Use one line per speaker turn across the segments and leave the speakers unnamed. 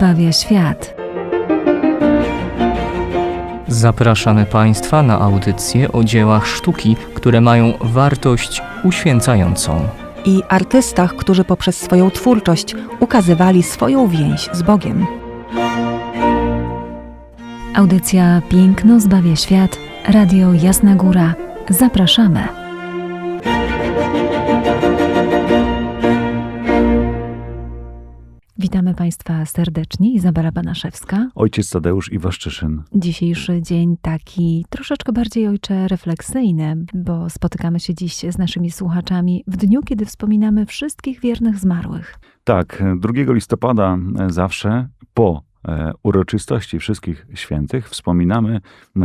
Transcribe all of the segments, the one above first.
zbawia świat.
Zapraszamy Państwa na audycję o dziełach sztuki, które mają wartość uświęcającą.
i artystach, którzy poprzez swoją twórczość ukazywali swoją więź z Bogiem.
Audycja Piękno zbawia świat. Radio Jasna Góra. Zapraszamy. Witamy Państwa serdecznie. Izabela Banaszewska.
Ojciec Tadeusz Iwaszczyszyn.
Dzisiejszy dzień taki troszeczkę bardziej ojcze refleksyjny, bo spotykamy się dziś z naszymi słuchaczami w dniu, kiedy wspominamy wszystkich wiernych zmarłych.
Tak, 2 listopada e, zawsze po uroczystości wszystkich świętych wspominamy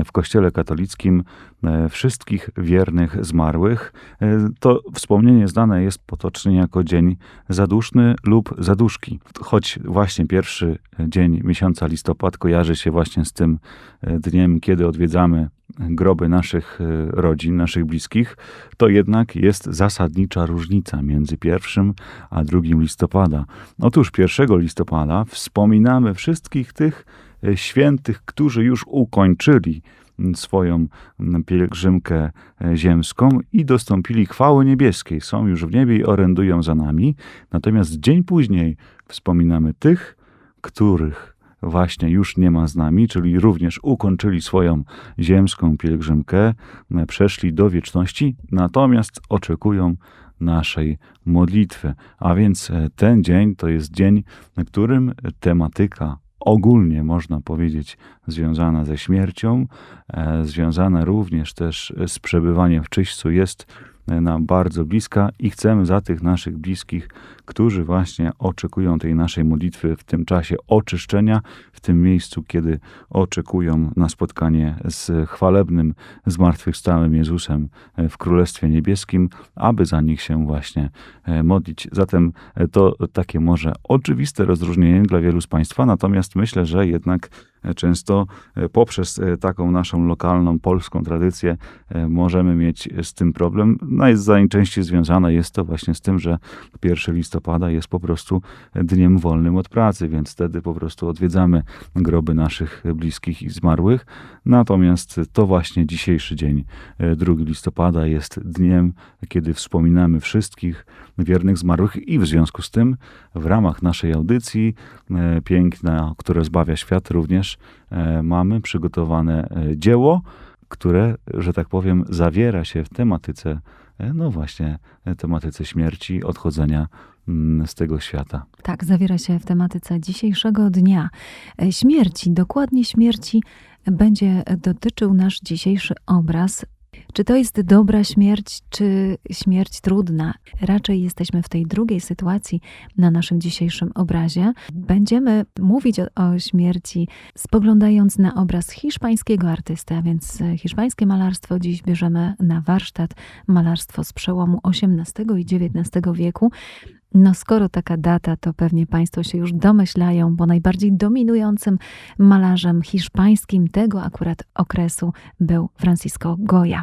w Kościele katolickim e, wszystkich wiernych zmarłych. E, To wspomnienie znane jest potocznie jako dzień zaduszny lub zaduszki. Choć właśnie pierwszy dzień miesiąca listopad kojarzy się właśnie z tym e, dniem, kiedy odwiedzamy groby naszych e, rodzin, naszych bliskich, to jednak jest zasadnicza różnica między pierwszym a drugim listopada. Otóż 1 listopada wspominamy wszystkich tych e, świętych, którzy już ukończyli m, swoją m, pielgrzymkę e, ziemską i dostąpili chwały niebieskiej. Są już w niebie i orędują za nami. Natomiast dzień później wspominamy tych, których właśnie już nie ma z nami, czyli również ukończyli swoją ziemską pielgrzymkę, e, przeszli do wieczności, natomiast oczekują naszej modlitwy. A więc e, ten dzień to jest dzień, na którym tematyka ogólnie można powiedzieć związana ze śmiercią, e, związana również też z przebywaniem w czyśćcu jest nam bardzo bliska i chcemy za tych naszych bliskich, którzy właśnie oczekują tej naszej modlitwy w tym czasie oczyszczenia, w tym miejscu, kiedy oczekują na spotkanie z chwalebnym, zmartwychwstałym Jezusem w Królestwie Niebieskim, aby za nich się właśnie e, modlić. Zatem e, to takie może oczywiste rozróżnienie dla wielu z Państwa, natomiast myślę, że jednak często e, poprzez e, taką naszą lokalną, polską tradycję e, możemy mieć z tym problem. Naj- Najczęściej związane jest to właśnie z tym, że 1 listopada jest po prostu dniem wolnym od pracy, więc wtedy po prostu odwiedzamy groby naszych bliskich i zmarłych. Natomiast to właśnie dzisiejszy dzień, e, 2 listopada, jest dniem, kiedy wspominamy wszystkich wiernych zmarłych i w związku z tym w ramach naszej audycji e, piękna, które zbawia świat, również e, mamy przygotowane e, dzieło, które, że tak powiem, zawiera się w tematyce, e, no właśnie, tematyce śmierci, odchodzenia mm, z tego świata.
Tak, zawiera się w tematyce dzisiejszego dnia. Śmierci, dokładnie śmierci, będzie dotyczył nasz dzisiejszy obraz. Czy to jest dobra śmierć, czy śmierć trudna? Raczej jesteśmy w tej drugiej sytuacji na naszym dzisiejszym obrazie. Będziemy mówić o, o śmierci spoglądając na obraz hiszpańskiego artysty, a więc hiszpańskie malarstwo dziś bierzemy na warsztat malarstwo z przełomu XVIII i XIX wieku. No skoro taka data, to pewnie Państwo się już domyślają, bo najbardziej dominującym malarzem hiszpańskim tego akurat okresu był Francisco Goya.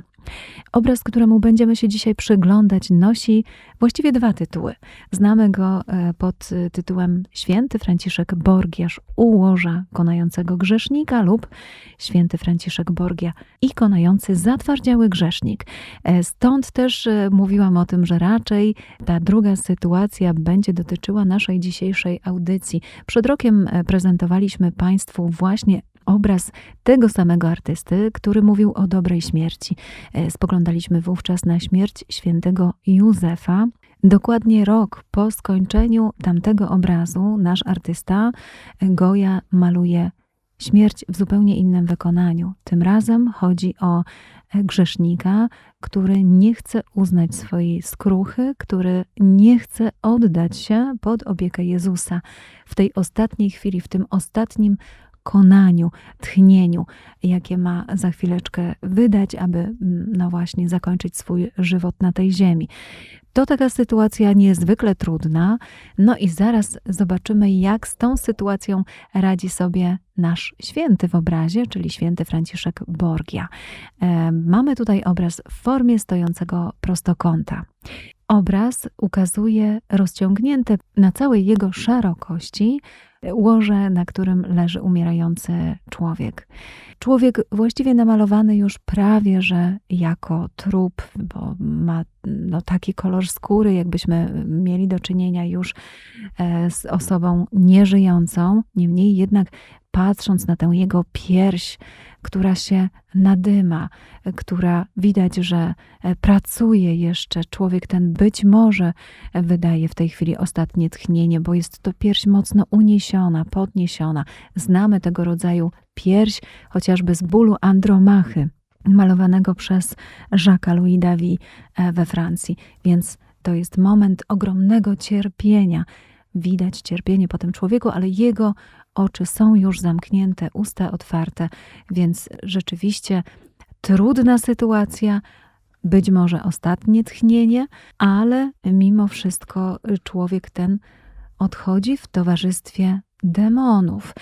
Obraz, któremu będziemy się dzisiaj przyglądać, nosi właściwie dwa tytuły. Znamy go e, pod e, tytułem Święty Franciszek Borgiasz u łoża konającego grzesznika lub Święty Franciszek Borgia i konający zatwardziały grzesznik. E, Stąd też mówiłam o tym, że raczej ta druga sytuacja będzie dotyczyła naszej dzisiejszej audycji. Przed rokiem prezentowaliśmy Państwu właśnie obraz tego samego artysty, który mówił o dobrej śmierci. E, Spoglądaliśmy wówczas na śmierć świętego Józefa. Dokładnie rok po skończeniu tamtego obrazu nasz artysta e, Goya maluje śmierć w zupełnie innym wykonaniu. Tym razem chodzi o e, grzesznika, który nie chce uznać swojej skruchy, który nie chce oddać się pod opiekę Jezusa w tej ostatniej chwili, w tym ostatnim konaniu, tchnieniu, jakie ma za chwileczkę wydać, aby mm, no właśnie zakończyć swój żywot na tej ziemi. To taka sytuacja niezwykle trudna. No i zaraz zobaczymy, jak z tą sytuacją radzi sobie nasz święty w obrazie, czyli święty Franciszek Borgia. E, Mamy tutaj obraz w formie stojącego prostokąta. Obraz ukazuje rozciągnięte na całej jego szerokości łoże, na którym leży umierający człowiek. Człowiek właściwie namalowany już prawie, że jako trup, bo ma no, taki kolor skóry, jakbyśmy mieli do czynienia już e, z osobą nieżyjącą. Niemniej jednak patrząc na tę jego pierś, która się nadyma, która widać, że e, pracuje jeszcze, człowiek ten być może wydaje w tej chwili ostatnie tchnienie, bo jest to pierś mocno uniesiona, podniesiona. Znamy tego rodzaju pierś chociażby z bólu Andromachy, malowanego przez Jacques'a Louis David e, we Francji. Więc to jest moment ogromnego cierpienia. Widać cierpienie po tym człowieku, ale jego oczy są już zamknięte, usta otwarte, więc rzeczywiście trudna sytuacja, być może ostatnie tchnienie, ale mimo wszystko człowiek ten odchodzi w towarzystwie demonów.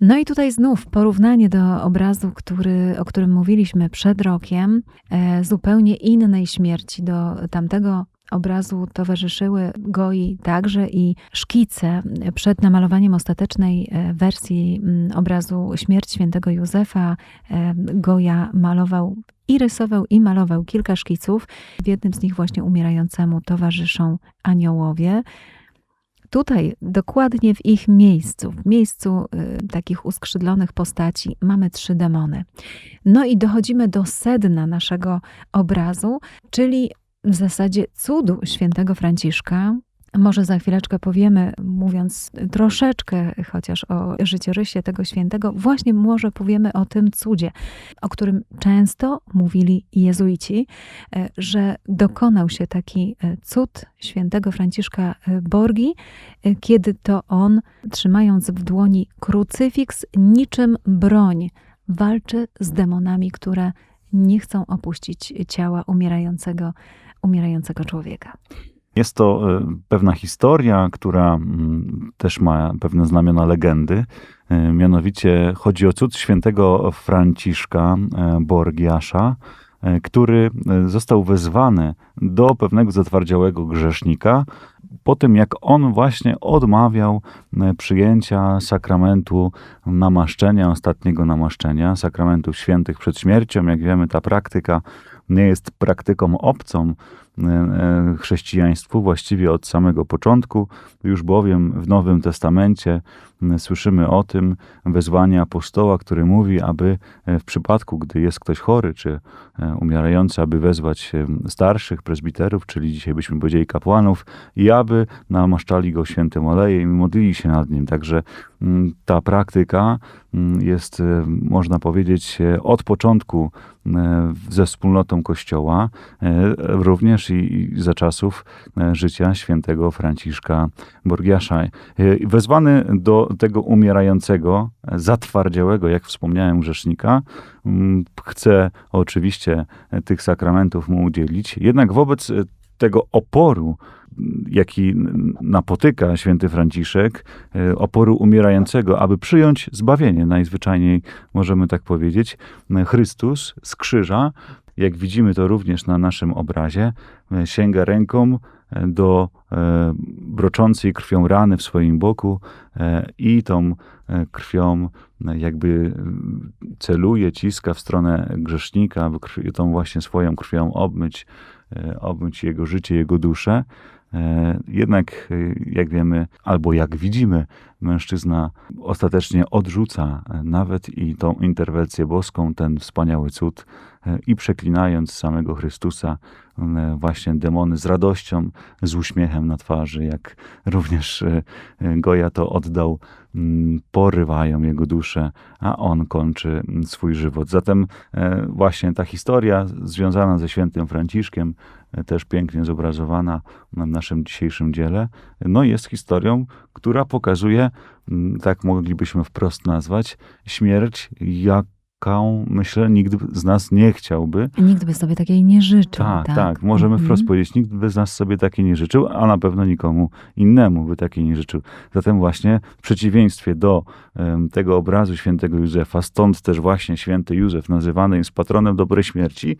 No i tutaj znów porównanie do obrazu, który, o którym mówiliśmy przed rokiem, e, zupełnie innej śmierci do tamtego obrazu towarzyszyły Goi także i szkice przed namalowaniem ostatecznej e, wersji mm, obrazu Śmierć świętego Józefa. e, Goja malował i rysował, i malował kilka szkiców. W jednym z nich właśnie umierającemu towarzyszą aniołowie. Tutaj, dokładnie w ich miejscu, w miejscu y, takich uskrzydlonych postaci, mamy trzy demony. No i dochodzimy do sedna naszego obrazu, czyli w zasadzie cudu świętego Franciszka. Może za chwileczkę powiemy, mówiąc troszeczkę chociaż o życiorysie tego świętego, właśnie może powiemy o tym cudzie, o którym często mówili jezuici, e, że dokonał się taki e, cud świętego Franciszka e, Borgi, kiedy to on, trzymając w dłoni krucyfiks, niczym broń, walczy z demonami, które nie chcą opuścić ciała umierającego, umierającego człowieka.
Jest to e, pewna historia, która mm, też ma pewne znamiona legendy. E, Mianowicie chodzi o cud świętego Franciszka e, Borgiasza, który został wezwany do pewnego zatwardziałego grzesznika po tym, jak on właśnie odmawiał przyjęcia sakramentu namaszczenia, ostatniego namaszczenia, sakramentu świętych przed śmiercią. Jak wiemy, ta praktyka nie jest praktyką obcą chrześcijaństwu właściwie od samego początku, już bowiem w Nowym Testamencie słyszymy o tym wezwanie apostoła, który mówi, aby e, w przypadku, gdy jest ktoś chory czy e, umierający, aby wezwać e, starszych prezbiterów, czyli dzisiaj byśmy powiedzieli kapłanów, i aby namaszczali go świętym olejem i modlili się nad nim. Także ta praktyka jest, e, można powiedzieć, e, od początku e, ze wspólnotą Kościoła, e, i i za czasów e, życia świętego Franciszka Borgiasza. E, Wezwany do tego umierającego, e, zatwardziałego, jak wspomniałem, grzesznika, m, chce oczywiście tych sakramentów mu udzielić, jednak wobec tego oporu, m, jaki napotyka święty Franciszek, oporu umierającego, aby przyjąć zbawienie, najzwyczajniej możemy tak powiedzieć, Chrystus z krzyża, jak widzimy to również na naszym obrazie, e, sięga ręką e, do e, broczącej krwią rany w swoim boku i tą krwią jakby m, celuje, ciska w stronę grzesznika, krwi, tą właśnie swoją krwią obmyć, obmyć jego życie, jego duszę. Jednak, jak wiemy, albo jak widzimy, mężczyzna ostatecznie odrzuca nawet i tą interwencję boską, ten wspaniały cud, i przeklinając samego Chrystusa, e, właśnie demony z radością, z uśmiechem na twarzy, jak również e, e, Goja to oddał, m, porywają jego duszę, a on kończy m, swój żywot. Zatem właśnie ta historia związana ze świętym Franciszkiem, też pięknie zobrazowana w naszym dzisiejszym dziele, no jest historią, która pokazuje, m, tak moglibyśmy wprost nazwać, śmierć taką, myślę, nikt z nas nie chciałby.
Nikt by sobie takiej nie życzył.
Tak, tak, możemy
Mhm.
wprost powiedzieć, nikt by z nas sobie takiej nie życzył, a na pewno nikomu innemu by takiej nie życzył. Zatem właśnie w przeciwieństwie do em, tego obrazu świętego Józefa, stąd też właśnie święty Józef nazywany jest patronem dobrej śmierci,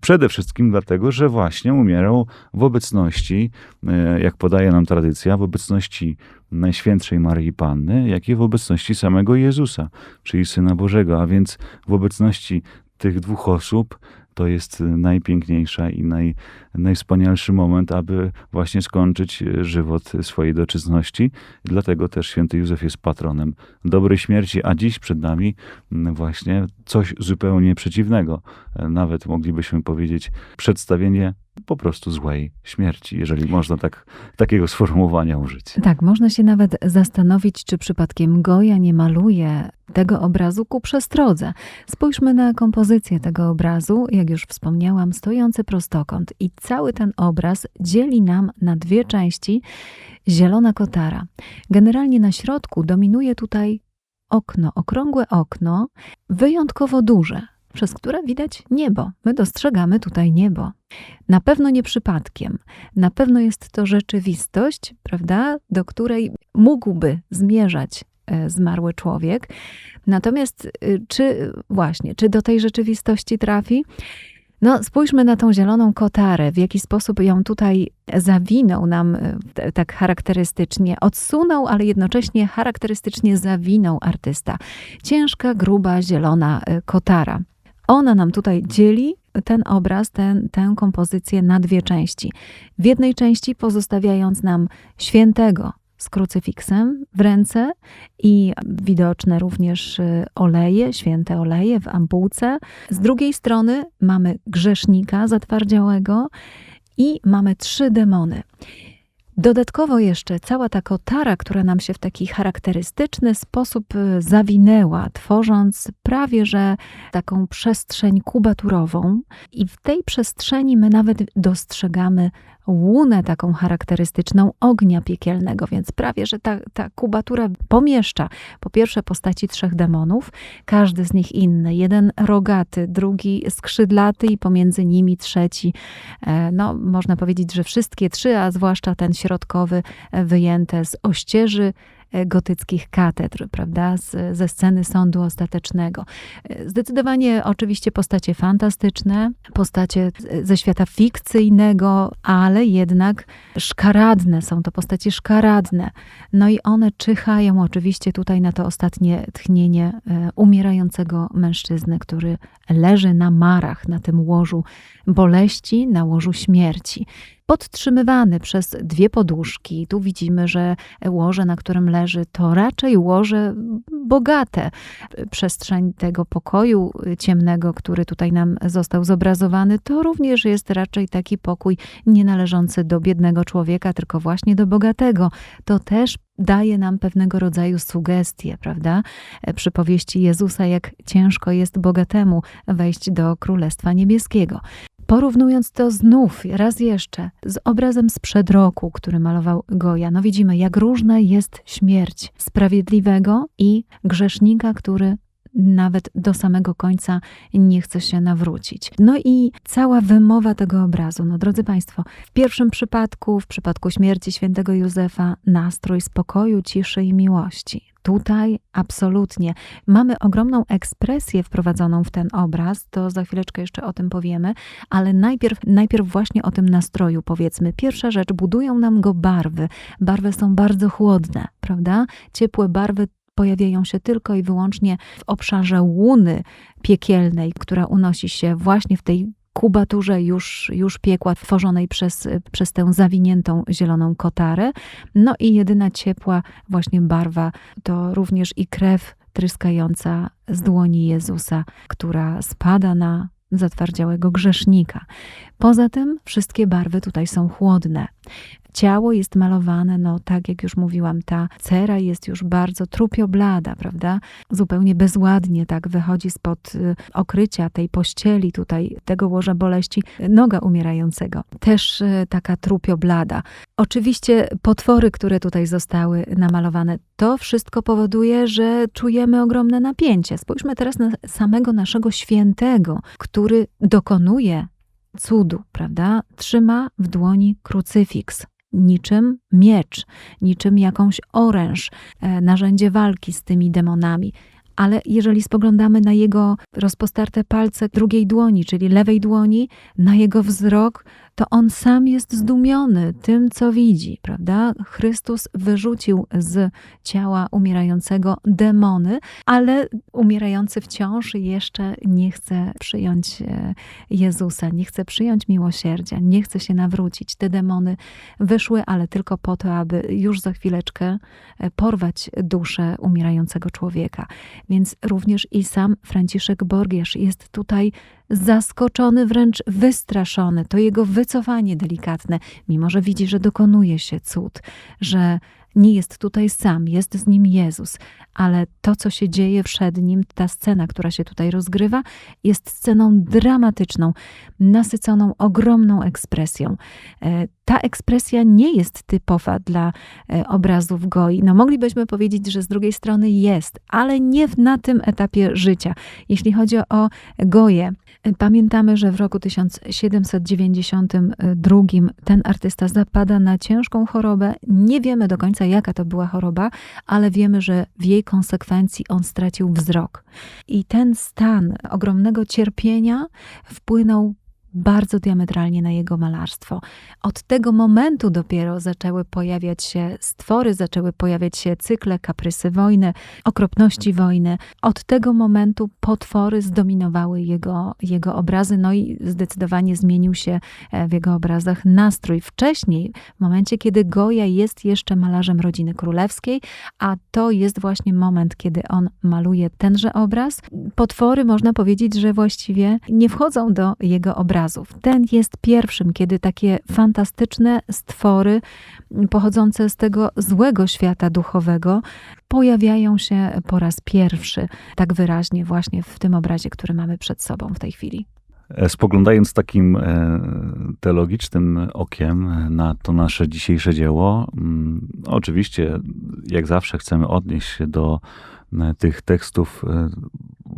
przede wszystkim dlatego, że właśnie umierał w obecności, e, jak podaje nam tradycja, w obecności Najświętszej Maryi Panny, jak i w obecności samego Jezusa, czyli Syna Bożego, a więc w obecności tych dwóch osób to jest najpiękniejsza i naj, najwspanialszy moment, aby właśnie skończyć e, żywot swojej doczyzności. Dlatego też święty Józef jest patronem dobrej śmierci, a dziś przed nami właśnie coś zupełnie przeciwnego. E, Nawet moglibyśmy powiedzieć przedstawienie po prostu złej śmierci, jeżeli można tak, takiego sformułowania użyć.
Tak, można się nawet zastanowić, czy przypadkiem Goja nie maluje tego obrazu ku przestrodze. Spójrzmy na kompozycję tego obrazu, jak już wspomniałam, stojący prostokąt i cały ten obraz dzieli nam na dwie części zielona kotara. Generalnie na środku dominuje tutaj okno, okrągłe okno, wyjątkowo duże, przez które widać niebo. My dostrzegamy tutaj niebo. Na pewno nie przypadkiem. Na pewno jest to rzeczywistość, prawda, do której mógłby zmierzać e, zmarły człowiek. Natomiast y, czy właśnie, czy do tej rzeczywistości trafi? No, spójrzmy na tą zieloną kotarę, w jaki sposób ją tutaj zawinął nam e, tak charakterystycznie, odsunął, ale jednocześnie charakterystycznie zawinął artysta. Ciężka, gruba, zielona e, kotara. Ona nam tutaj dzieli ten obraz, ten, tę kompozycję na dwie części. W jednej części pozostawiając nam świętego z krucyfiksem w ręce i widoczne również y, oleje, święte oleje w ampułce. Z drugiej strony mamy grzesznika zatwardziałego i mamy trzy demony. Dodatkowo jeszcze cała ta kotara, która nam się w taki charakterystyczny sposób y, zawinęła, tworząc prawie że taką przestrzeń kubaturową, i w tej przestrzeni my nawet dostrzegamy łunę taką charakterystyczną ognia piekielnego, więc prawie że ta, ta kubatura pomieszcza po pierwsze postaci trzech demonów, każdy z nich inny, jeden rogaty, drugi skrzydlaty i pomiędzy nimi trzeci. E, No, można powiedzieć, że wszystkie trzy, a zwłaszcza ten środkowy e, wyjęte z ościeży gotyckich katedr, prawda, z, ze sceny sądu ostatecznego. E, Zdecydowanie oczywiście postacie fantastyczne, postacie ze świata fikcyjnego, ale jednak szkaradne, są to postacie szkaradne. No i one czyhają oczywiście tutaj na to ostatnie tchnienie e, umierającego mężczyzny, który leży na marach, na tym łożu boleści, na łożu śmierci. Podtrzymywany przez dwie poduszki. Tu widzimy, że łoże, na którym leży, to raczej łoże bogate. Przestrzeń tego pokoju ciemnego, który tutaj nam został zobrazowany, to również jest raczej taki pokój nie należący do biednego człowieka, tylko właśnie do bogatego. To też daje nam pewnego rodzaju sugestie, prawda? Przy powieści Jezusa, jak ciężko jest bogatemu wejść do Królestwa Niebieskiego. Porównując to znów raz jeszcze z obrazem sprzed roku, który malował Goja, no widzimy, jak różna jest śmierć sprawiedliwego i grzesznika, który nawet do samego końca nie chce się nawrócić. No i cała wymowa tego obrazu. No drodzy Państwo, w pierwszym przypadku, w przypadku śmierci świętego Józefa, nastrój spokoju, ciszy i miłości. Tutaj absolutnie mamy ogromną ekspresję wprowadzoną w ten obraz, to za chwileczkę jeszcze o tym powiemy, ale najpierw, najpierw właśnie o tym nastroju powiedzmy. Pierwsza rzecz, budują nam go barwy. Barwy są bardzo chłodne, prawda? Ciepłe barwy pojawiają się tylko i wyłącznie w obszarze łuny piekielnej, która unosi się właśnie w tej kubaturze już, już piekła, tworzonej przez, przez tę zawiniętą zieloną kotarę. No i jedyna ciepła właśnie barwa to również i krew tryskająca z dłoni Jezusa, która spada na zatwardziałego grzesznika. Poza tym wszystkie barwy tutaj są chłodne. Ciało jest malowane, no tak jak już mówiłam, ta cera jest już bardzo trupioblada, prawda? Zupełnie bezładnie tak wychodzi spod y, okrycia tej pościeli tutaj, tego łoża boleści, noga umierającego. Też y, taka trupioblada. Oczywiście potwory, które tutaj zostały namalowane, to wszystko powoduje, że czujemy ogromne napięcie. Spójrzmy teraz na samego naszego świętego, który dokonuje cudu, prawda? Trzyma w dłoni krucyfiks. Niczym miecz, niczym jakąś oręż, e, narzędzie walki z tymi demonami. Ale jeżeli spoglądamy na jego rozpostarte palce drugiej dłoni, czyli lewej dłoni, na jego wzrok, to on sam jest zdumiony tym, co widzi, prawda? Chrystus wyrzucił z ciała umierającego demony, ale umierający wciąż jeszcze nie chce przyjąć e, Jezusa, nie chce przyjąć miłosierdzia, nie chce się nawrócić. Te demony wyszły, ale tylko po to, aby już za chwileczkę e, porwać duszę umierającego człowieka. Więc również i sam Franciszek Borgiesz jest tutaj zaskoczony, wręcz wystraszony. To jego wycofanie delikatne, mimo że widzi, że dokonuje się cud, że nie jest tutaj sam, jest z nim Jezus, ale to, co się dzieje przed nim, ta scena, która się tutaj rozgrywa, jest sceną dramatyczną, nasyconą ogromną ekspresją. E, Ta ekspresja nie jest typowa dla e, obrazów Goi. No moglibyśmy powiedzieć, że z drugiej strony jest, ale nie na tym etapie życia. Jeśli chodzi o Goję, e, pamiętamy, że w roku 1792 ten artysta zapada na ciężką chorobę. Nie wiemy do końca, jaka to była choroba, ale wiemy, że w jej konsekwencji on stracił wzrok. I ten stan ogromnego cierpienia wpłynął bardzo diametralnie na jego malarstwo. Od tego momentu dopiero zaczęły pojawiać się stwory, zaczęły pojawiać się cykle, kaprysy wojny, okropności wojny. Od tego momentu potwory zdominowały jego, jego obrazy, no i zdecydowanie zmienił się e, w jego obrazach nastrój. Wcześniej, w momencie, kiedy Goya jest jeszcze malarzem rodziny królewskiej, a to jest właśnie moment, kiedy on maluje tenże obraz, potwory można powiedzieć, że właściwie nie wchodzą do jego obrazów. Ten jest pierwszym, kiedy takie fantastyczne stwory pochodzące z tego złego świata duchowego pojawiają się po raz pierwszy tak wyraźnie właśnie w tym obrazie, który mamy przed sobą w tej chwili.
E, Spoglądając takim e, teologicznym okiem na to nasze dzisiejsze dzieło, mm, oczywiście, jak zawsze, chcemy odnieść się do e, tych tekstów,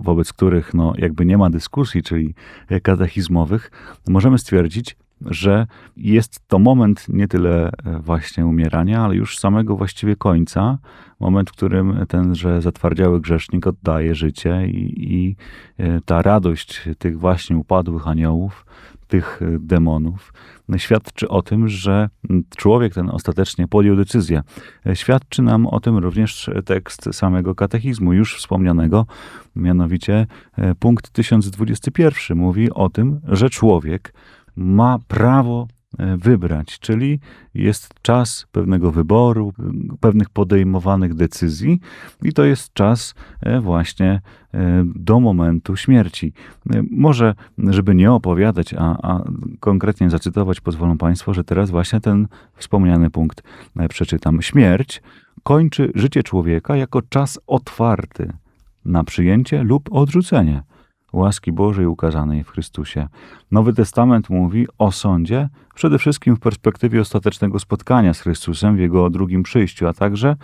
wobec których no, jakby nie ma dyskusji, czyli katechizmowych, możemy stwierdzić, że jest to moment nie tyle e, właśnie umierania, ale już samego właściwie końca, moment, w którym tenże zatwardziały grzesznik oddaje życie i, i e, ta radość tych właśnie upadłych aniołów, tych e, demonów, świadczy o tym, że człowiek ten ostatecznie podjął decyzję. Świadczy nam o tym również tekst samego katechizmu, już wspomnianego, mianowicie e, punkt 1021 mówi o tym, że człowiek ma prawo wybrać, czyli jest czas pewnego wyboru, pewnych podejmowanych decyzji i to jest czas e, właśnie e, do momentu śmierci. E, Może, żeby nie opowiadać, a, a konkretnie zacytować, pozwolą Państwo, że teraz właśnie ten wspomniany punkt e, przeczytam. Śmierć kończy życie człowieka jako czas otwarty na przyjęcie lub odrzucenie łaski Bożej ukazanej w Chrystusie. Nowy Testament mówi o sądzie przede wszystkim w perspektywie ostatecznego spotkania z Chrystusem w Jego drugim przyjściu, a także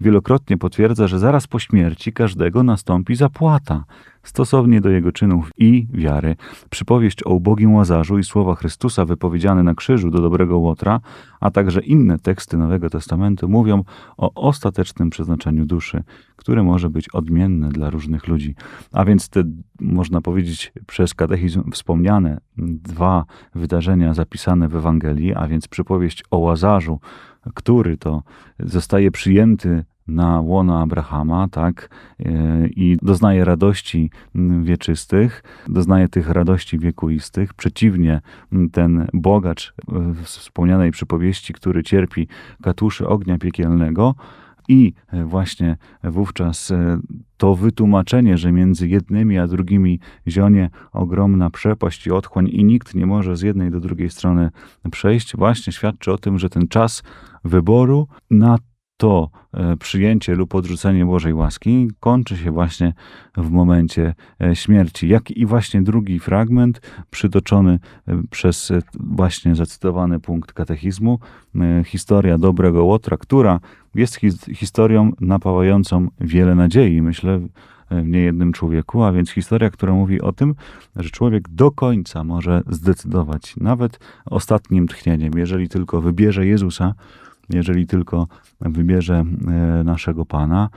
wielokrotnie potwierdza, że zaraz po śmierci każdego nastąpi zapłata, stosownie do jego czynów i wiary. Przypowieść o ubogim Łazarzu i słowa Chrystusa wypowiedziane na krzyżu do dobrego Łotra, a także inne teksty Nowego Testamentu mówią o ostatecznym przeznaczeniu duszy, które może być odmienne dla różnych ludzi. A więc te, można powiedzieć, przez katechizm wspomniane dwa wydarzenia zapisane w Ewangelii, a więc przypowieść o Łazarzu, który to zostaje przyjęty na łono Abrahama, tak, e, i doznaje radości wieczystych, doznaje tych radości wiekuistych. Przeciwnie, ten bogacz e, wspomnianej przypowieści, który cierpi katuszy ognia piekielnego, i e, właśnie wówczas to wytłumaczenie, że między jednymi a drugimi zionie ogromna przepaść i otchłań i nikt nie może z jednej do drugiej strony przejść, właśnie świadczy o tym, że ten czas wyboru na to e, przyjęcie lub odrzucenie Bożej łaski kończy się właśnie w momencie e, śmierci. Jak i właśnie drugi fragment przytoczony e, przez właśnie zacytowany punkt katechizmu, historia dobrego Łotra, która jest his- historią napawającą wiele nadziei, myślę, w niejednym człowieku, a więc historia, która mówi o tym, że człowiek do końca może zdecydować, nawet ostatnim tchnieniem, jeżeli tylko wybierze Jezusa, jeżeli tylko wybierze e, naszego Pana,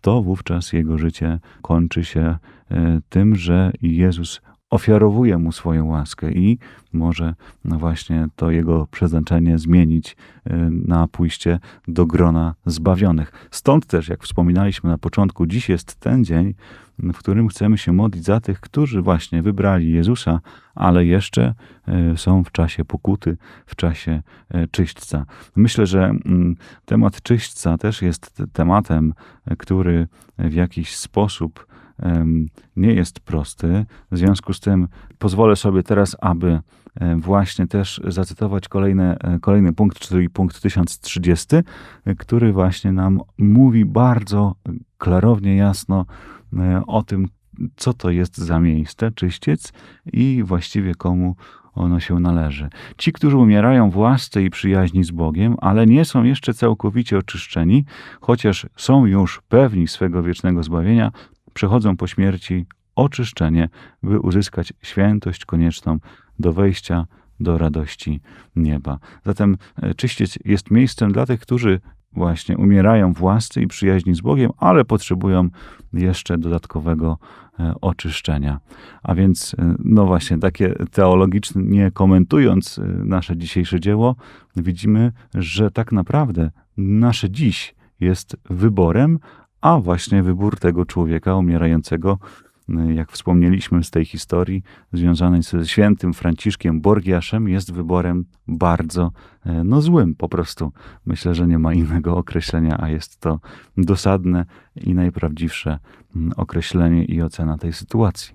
to wówczas jego życie kończy się e, tym, że Jezus ofiarowuje mu swoją łaskę i może no właśnie to jego przeznaczenie zmienić e, na pójście do grona zbawionych. Stąd też, jak wspominaliśmy na początku, dziś jest ten dzień, w którym chcemy się modlić za tych, którzy właśnie wybrali Jezusa, ale jeszcze e, są w czasie pokuty, w czasie e, czyśćca. Myślę, że mm, temat czyśćca też jest tematem, który w jakiś sposób nie jest prosty. W związku z tym pozwolę sobie teraz, aby właśnie też zacytować kolejne, e, kolejny punkt, czyli punkt 1030, e, który właśnie nam mówi bardzo klarownie, jasno e, o tym, co to jest za miejsce, czyściec i właściwie komu ono się należy. Ci, którzy umierają w łasce i przyjaźni z Bogiem, ale nie są jeszcze całkowicie oczyszczeni, chociaż są już pewni swego wiecznego zbawienia, przechodzą po śmierci oczyszczenie, by uzyskać świętość konieczną do wejścia do radości nieba. Zatem e, czyściec jest miejscem dla tych, którzy właśnie umierają w łasce i przyjaźni z Bogiem, ale potrzebują jeszcze dodatkowego e, oczyszczenia. A więc, e, no właśnie, takie teologiczne, nie komentując nasze dzisiejsze dzieło, widzimy, że tak naprawdę nasze dziś jest wyborem, a właśnie wybór tego człowieka umierającego, y, jak wspomnieliśmy z tej historii związanej ze świętym Franciszkiem Borgiaszem, jest wyborem bardzo e, no, złym po prostu. Myślę, że nie ma innego określenia, a jest to dosadne i najprawdziwsze mm, określenie i ocena tej sytuacji.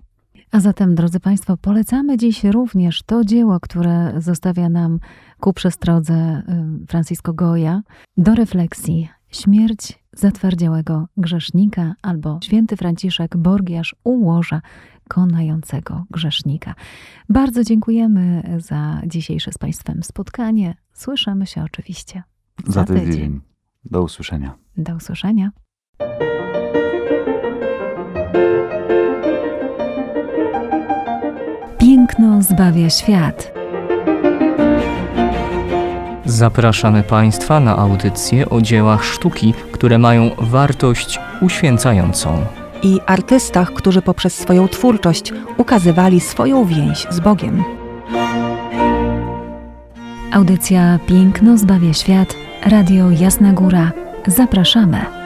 A zatem, drodzy Państwo, polecamy dziś również to dzieło, które zostawia nam ku przestrodze y, Francisco Goya do refleksji. Śmierć zatwardziałego grzesznika albo święty Franciszek Borgiasz u łoża konającego grzesznika. Bardzo dziękujemy za dzisiejsze z Państwem spotkanie. Słyszymy się oczywiście
Za tydzień. Do usłyszenia.
Do usłyszenia. Piękno zbawia świat.
Zapraszamy Państwa na audycje o dziełach sztuki, które mają wartość uświęcającą.
I artystach, którzy poprzez swoją twórczość ukazywali swoją więź z Bogiem.
Audycja Piękno zbawia świat. Radio Jasna Góra. Zapraszamy.